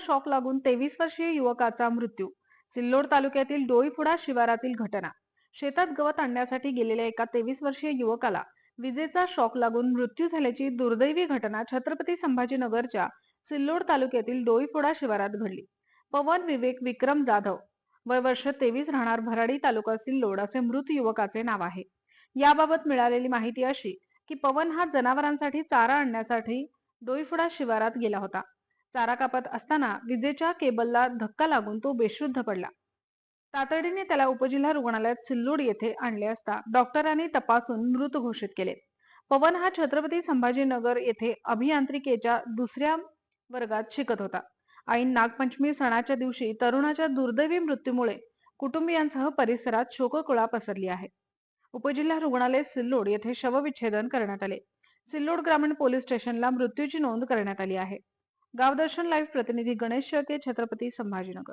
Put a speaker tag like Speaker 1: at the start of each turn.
Speaker 1: Shock लागून तेवीस वर्षीय युवकाचा मृत्यू. सिल्लोड तालुक्यातील डोईफुडा शिवारातील घटना. शेतात गवत आणण्यासाठी गेलेल्या एका तेवीस वर्षीय युवकाला विजेचा शॉक लागून मृत्यू झाल्याची दुर्दैवी घटना छत्रपती संभाजीनगरच्या सिल्लोड तालुक्यातील डोईपुडा शिवारात घडली. पवन विवेक विक्रम जाधव वय वर्ष तेवीस राहणार भराडी तालुका सिल्लोड असे मृत युवकाचे नाव आहे. याबाबत मिळालेली माहिती अशी की पवन हा जनावरांसाठी चारा आणण्यासाठी डोईफुडा शिवारात गेला होता. चारा कापत असताना विजेच्या केबलला धक्का लागून तो बेशुद्ध पडला. तातडीने त्याला उपजिल्हा रुग्णालयात सिल्लोड येथे आणले असता डॉक्टरांनी तपासून मृत घोषित केले. पवन हा छत्रपती संभाजीनगर येथे अभियांत्रिकेच्या दुसऱ्या वर्गात शिकत होता. ऐन नागपंचमी सणाच्या दिवशी तरुणाच्या दुर्दैवी मृत्यूमुळे कुटुंबियांसह परिसरात शोककुळा पसरली आहे. उपजिल्हा रुग्णालय सिल्लोड येथे शवविच्छेदन करण्यात आले. सिल्लोड ग्रामीण पोलीस स्टेशनला मृत्यूची नोंद करण्यात आली आहे. गावदर्शन लाईव्ह प्रतिनिधी गणेश शेळके छत्रपती संभाजीनगर.